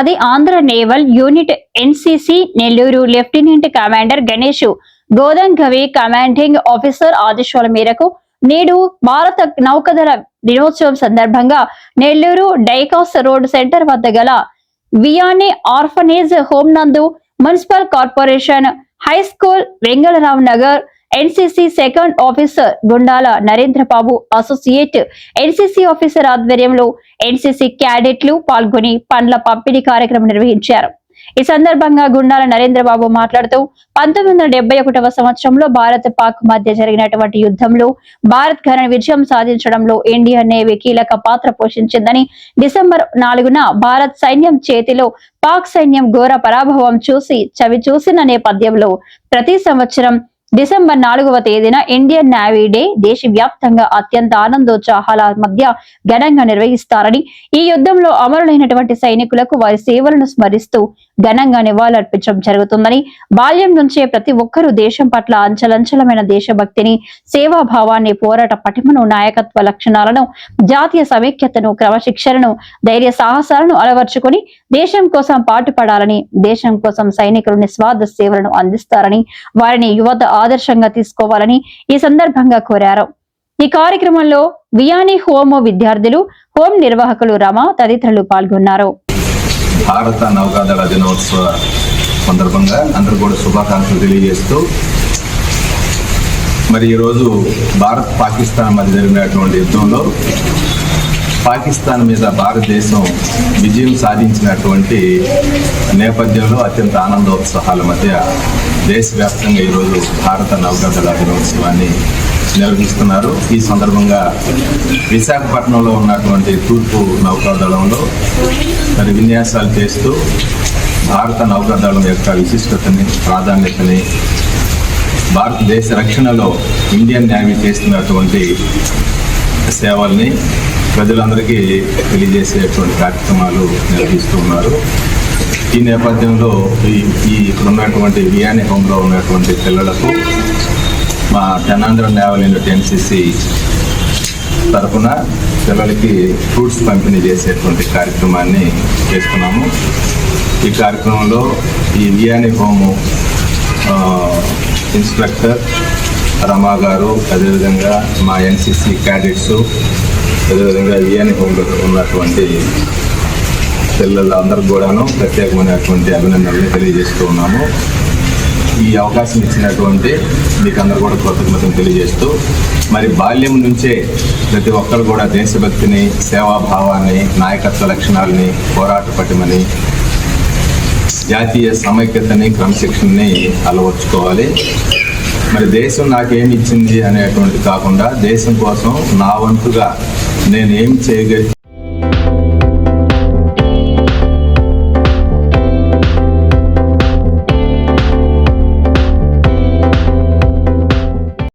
ఉపాధి Andhra naval unit NCC Nellore lieutenant commander Ganesh. గోదంగవి commanding officer ఆదేశాల మేరకు నేడు భారత నౌకదళ దినోత్సవం సందర్భంగా నెల్లూరు డైకాస్ రోడ్ సెంటర్ వద్ద గల వియాని ఆర్ఫనేజ్ హోమ్ నందు municipal corporation high school Vengalarao Nagar NCC second officer Gundala Narendra Babu associate NCC officer ఆధ్వర్యంలో ఎన్సిసి క్యాడెట్లు పాల్గొని పండ్ల పంపిణీ కార్యక్రమం నిర్వహించారు. ఈ సందర్భంగా గుండాల నరేంద్ర బాబు మాట్లాడుతూ పంతొమ్మిది వందల డెబ్బై ఒకటవ సంవత్సరంలో భారత్ పాక్ మధ్య జరిగినటువంటి యుద్ధంలో భారత్ ఘన విజయం సాధించడంలో ఇండియన్ నేవీ కీలక పాత్ర పోషించిందని డిసెంబర్ నాలుగున భారత్ సైన్యం చేతిలో పాక్ సైన్యం ఘోర పరాభవం చూసి చవి చూసిన నేపథ్యంలో ప్రతి సంవత్సరం డిసెంబర్ నాలుగవ తేదీన ఇండియన్ నేవీ డే దేశవ్యాప్తంగా అత్యంత ఆనందోత్సాహాల మధ్య ఘనంగా నిర్వహిస్తారని ఈ యుద్ధంలో అమరులైనటువంటి సైనికులకు వారి సేవలను స్మరిస్తూ ఘనంగా నివాళులర్పించడం జరుగుతుందని బాల్యం నుంచే ప్రతి ఒక్కరూ దేశం పట్ల అంచలంచలమైన దేశభక్తిని సేవాభావాన్ని పోరాట పటిమను నాయకత్వ లక్షణాలను జాతీయ సమైక్యతను క్రమశిక్షణను ధైర్య సాహసాలను అలవర్చుకొని దేశం కోసం పాటుపడాలని దేశం కోసం సైనికులు నిస్వార్థ సేవలను అందిస్తారని వారిని యువత ఆదర్శంగా తీసుకోవాలని ఈ సందర్భంగా కోరారు. ఈ కార్యక్రమంలో వియాని హోమో విద్యార్థులు హోం నిర్వాహకులు రమ తదితరులు పాల్గొన్నారు. భారత నౌకాదళ దినోత్సవ సందర్భంగా అందరూ కూడా శుభాకాంక్షలు తెలియజేస్తూ మరి ఈరోజు భారత్ పాకిస్తాన్ మధ్య జరిగినటువంటి యుద్ధంలో పాకిస్తాన్ మీద భారతదేశం విజయం సాధించినటువంటి నేపథ్యంలో అత్యంత ఆనందోత్సాహాల మధ్య దేశవ్యాప్తంగా ఈరోజు భారత నౌకాదళ దినోత్సవాన్ని నిర్వహిస్తున్నారు. ఈ సందర్భంగా విశాఖపట్నంలో ఉన్నటువంటి తూర్పు నౌకాదళంలో మరి విన్యాసాలు చేస్తూ భారత నౌకాదళం యొక్క విశిష్టతని ప్రాధాన్యతని భారతదేశ రక్షణలో ఇండియన్ నేవీ చేస్తున్నటువంటి సేవల్ని ప్రజలందరికీ తెలియజేసేటువంటి కార్యక్రమాలు నిర్వహిస్తూ ఉన్నారు. ఈ నేపథ్యంలో ఈ ఈ ఇక్కడ ఉన్నటువంటి వియాని హోంలో ఉన్నటువంటి పిల్లలకు మా తెనాంధ్ర నేవల్ ఎన్సిసి తరఫున పిల్లలకి ఫ్రూట్స్ పంపిణీ చేసేటువంటి కార్యక్రమాన్ని చేస్తున్నాము. ఈ కార్యక్రమంలో ఈ వియాని హోము ఇన్స్ట్రక్టర్ రమా గారు అదేవిధంగా మా ఎన్సిసి క్యాడెట్స్ అదేవిధంగా వియాని హోంలో ఉన్నటువంటి పిల్లలందరికీ కూడాను ప్రత్యేకమైనటువంటి అభినందనలు తెలియజేస్తూ ఉన్నాము. ఈ అవకాశం ఇచ్చినటువంటి మీకు అందరు కూడా కృతజ్ఞతలు తెలియజేస్తూ మరి బాల్యం నుంచే ప్రతి ఒక్కరు కూడా దేశభక్తిని సేవాభావాన్ని నాయకత్వ లక్షణాలని పోరాట పటిమని జాతీయ సమైక్యతని క్రమశిక్షణని అలవర్చుకోవాలి. మరి దేశం నాకేమి ఇచ్చింది అనేటువంటి కాకుండా దేశం కోసం నా వంతుగా నేను ఏమి చేయగ